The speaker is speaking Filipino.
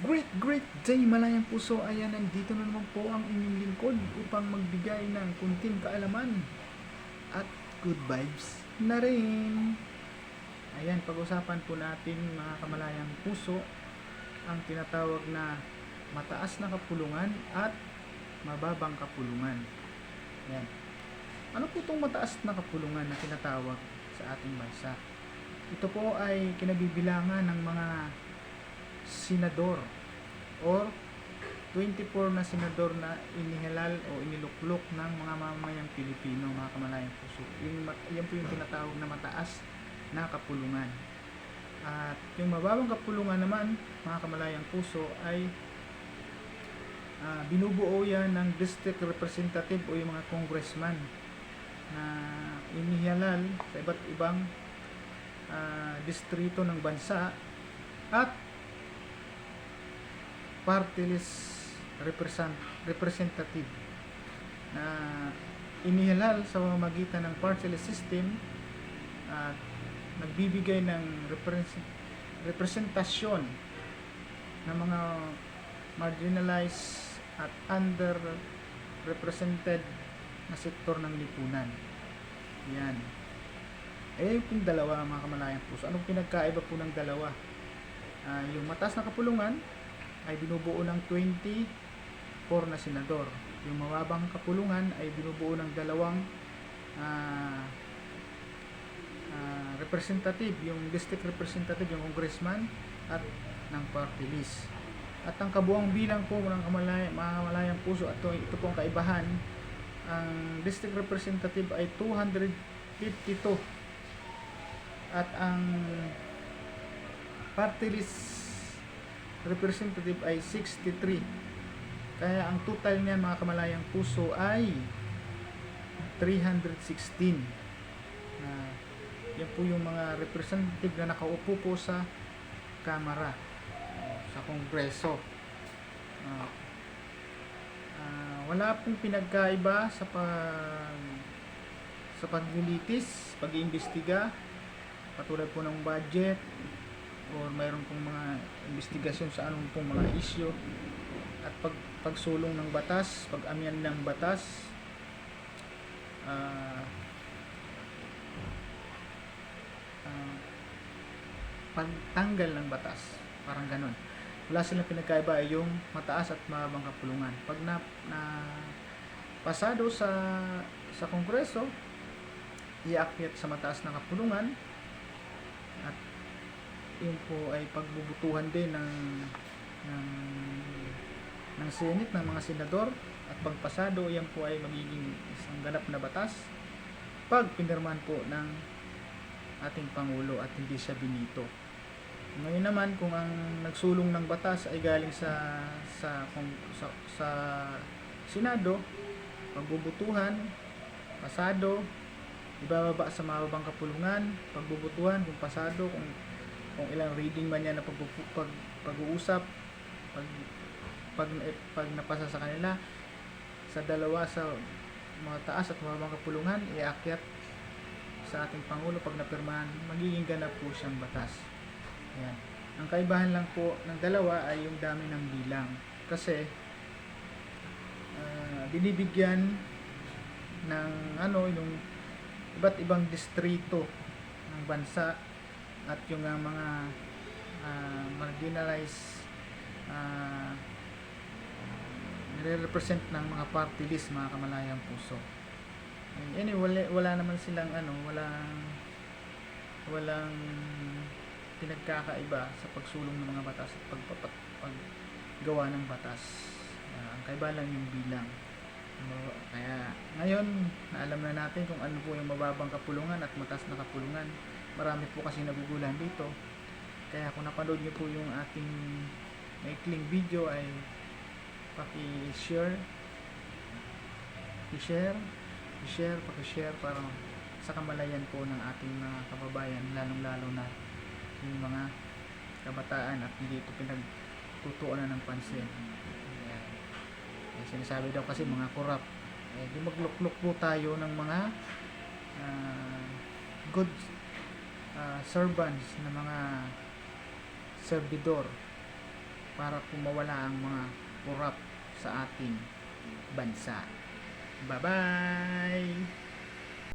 Great, great day malayang puso. Ayan, nandito na naman po ang inyong lingkod upang magbigay ng kunting kaalaman at good vibes na rin. Ayan, pag-usapan po natin mga kamalayang puso ang tinatawag na mataas na kapulungan at mababang kapulungan. Ayan. Ano po itong mataas na kapulungan na tinatawag sa ating bansa? Ito po ay kinabibilangan ng mga senador or 24 na senador na inihalal o iniluklok ng mga mamamayang Pilipino, mga kamalayang puso. Yung, yan po yung tinatawag na mataas na kapulungan. At yung mababang kapulungan naman, mga kamalayang puso, ay ah, binubuo yan ng district representative o yung mga congressman na inihalal sa iba't ibang ah, distrito ng bansa at party list represent, representative na inihalal sa pamamagitan ng party system at nagbibigay ng represent, representasyon ng mga marginalized at underrepresented na sektor ng lipunan. Yan. Eh, yung dalawa mga kamalayang puso. Anong pinagkaiba po ng dalawa? Ah, yung mataas na kapulungan ay binubuo ng 24 na senador. Yung mababang kapulungan ay binubuo ng dalawang ah, ah, representative, yung district representative, yung congressman at ng party list. At ang kabuang bilang po ng kamalay, mga kamalayang puso at ito, ito po kaibahan, ang district representative ay 252 at ang party list representative ay 63 kaya ang total niyan mga kamalayang puso ay 316 na yan po yung mga representative na nakaupo po sa kamara sa kongreso. Ah, ah, wala pong pinagkaiba sa pag sa paglilitis, pag-iimbestiga katulad po ng budget or mayroon pong mga investigasyon sa anong pong mga issue at pag pagsulong ng batas, pag-amyan ng batas ah ah, pagtanggal ng batas. Parang ganun. Wala silang pinagkaiba ay yung mataas at mababang kapulungan. Pag na, na pasado sa sa kongreso iakyat sa mataas na kapulungan yun po ay pagbubutuhan din ng ng ng Senate ng mga senador at pagpasado yan po ay magiging isang ganap na batas pag pinirmahan po ng ating Pangulo at hindi siya binito. Ngayon naman kung ang nagsulong ng batas ay galing sa sa kung- sa, sa Senado, pagbubutuhan, pasado, ibababa sa mababang kapulungan, pagbubutuhan, kung pasado, kung kung ilang reading man yan na pag, pag, pag-uusap, pag, pag, eh, pag napasa sa kanila, sa dalawa sa mga taas at mababang kapulungan, iakyat sa ating Pangulo pag napirmahan, magiging ganap po siyang batas. Ayan. Ang kaibahan lang po ng dalawa ay yung dami ng bilang. Kasi, ah, binibigyan ng ano, yung iba't ibang distrito ng bansa at yung ah, mga ah, marginalized ah, nire-represent ng mga party list mga kamalayang puso. Anyway, wala, wala naman silang ano, walang walang pinagkakaiba sa pagsulong ng mga batas at pagpapat paggawa ng batas. Ah, ang kaiba lang yung bilang. Kaya ngayon, naalam na natin kung ano po yung mababang kapulungan at mataas na kapulungan. Marami po kasi nagugulan dito. Kaya kung napanood niyo po yung ating maikling video ay paki-share i-share i-share, paki-share para sa kamalayan po ng ating mga kababayan lalong-lalo na yung mga kabataan at hindi ito pinagtutuunan ng pansin. Ayan. Eh, sinasabi daw kasi mga korap. Eh, di maglukluk po tayo ng mga ah, good ah, servants na mga servidor para po mawala ang mga korap sa ating bansa. Bye-bye!